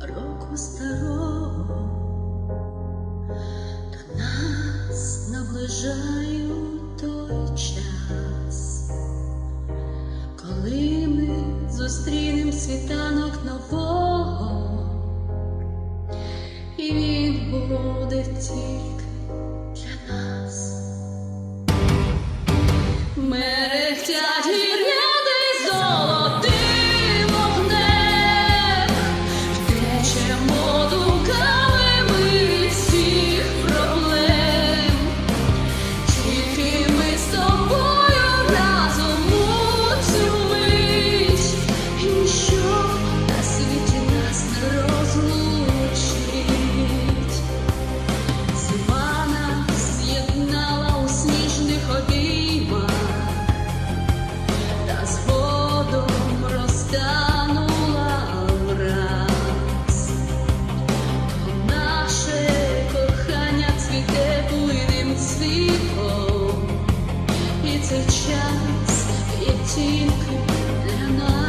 року старого. До нас наближає той час, коли ми зустрінем світанок нового, і він буде тільки від світу, і це час, і тільки для нас.